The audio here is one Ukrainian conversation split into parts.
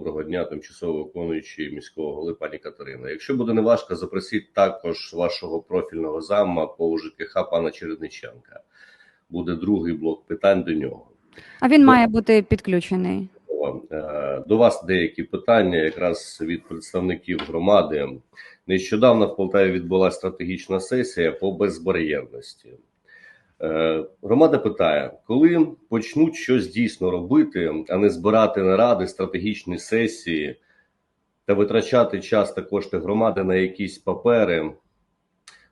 Доброго дня, тимчасово виконуючий міського голови пані Катерина. Якщо буде неважко, запросіть також вашого профільного зама по ЖКХ пана Чередниченка. Буде другий блок питань до нього. А він має бути підключений. Е, До вас деякі питання, якраз від представників громади. Нещодавно в Полтаві відбулася стратегічна сесія по безбар'єрності. Е, Громада питає, коли почнуть щось дійсно робити, а не збирати наради, стратегічні сесії та витрачати час та кошти громади на якісь папери.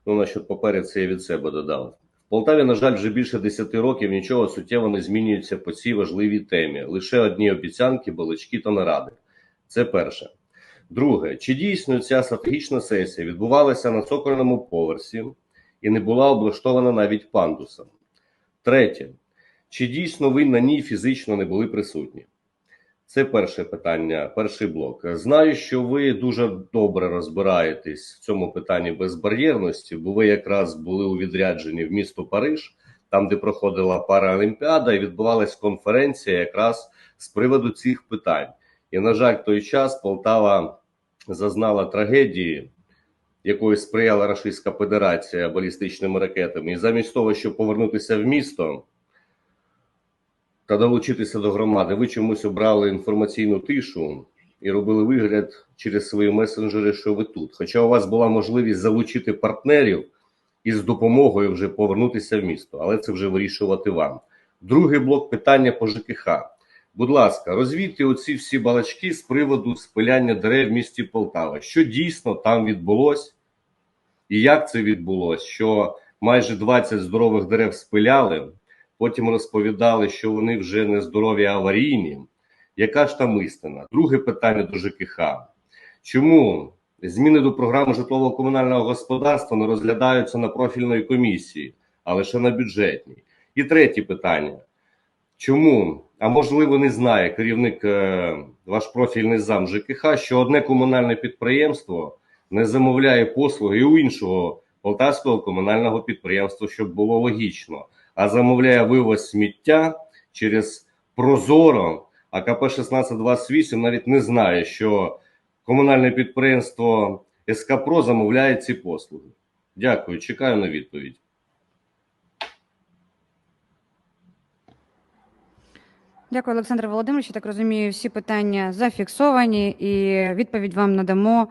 Ну, насчет паперів це я від себе додав. В Полтаві, на жаль, вже більше 10 років нічого суттєво не змінюється по цій важливій темі. Лише одні обіцянки, балачки та наради. Це перше. Друге, чи дійсно ця стратегічна сесія відбувалася на цокольному поверсі і не була облаштована навіть пандусом? Третє, чи дійсно ви на ній фізично не були присутні? Це перше питання, перший блок. Знаю, що ви дуже добре розбираєтесь в цьому питанні безбар'єрності, бо ви якраз були у відрядженні в місто Париж, там, де проходила Паралімпіада, і відбувалась конференція якраз з приводу цих питань. І, на жаль, той час Полтава зазнала трагедії, якої сприяла Рашистська Федерація балістичними ракетами. І замість того, щоб повернутися в місто та долучитися до громади, ви чомусь обрали інформаційну тишу і робили вигляд через свої месенджери, що ви тут. Хоча у вас була можливість залучити партнерів і з допомогою вже повернутися в місто, але це вже вирішувати вам. Другий блок питання по ЖКХ. Будь ласка, розвійте оці всі балачки з приводу спиляння дерев в місті Полтава. Що дійсно там відбулось, і як це відбулось? Що майже 20 здорових дерев спиляли, потім розповідали, що вони вже не здорові, а аварійні. Яка ж там істина? Друге питання до ЖКХ. Чому зміни до програми житлово-комунального господарства не розглядаються на профільної комісії, а лише на бюджетній? І третє питання. Чому, а можливо, не знає керівник е, ваш профільний зам ЖКХ, що одне комунальне підприємство не замовляє послуги у іншого полтавського комунального підприємства, щоб було логічно, а замовляє вивоз сміття через Прозоро, а КП 1628 навіть не знає, що комунальне підприємство СК «Про» замовляє ці послуги. Дякую, чекаю на відповідь. Дякую, Олександр Володимирович. Я Так розумію, всі питання зафіксовані, і відповідь вам надамо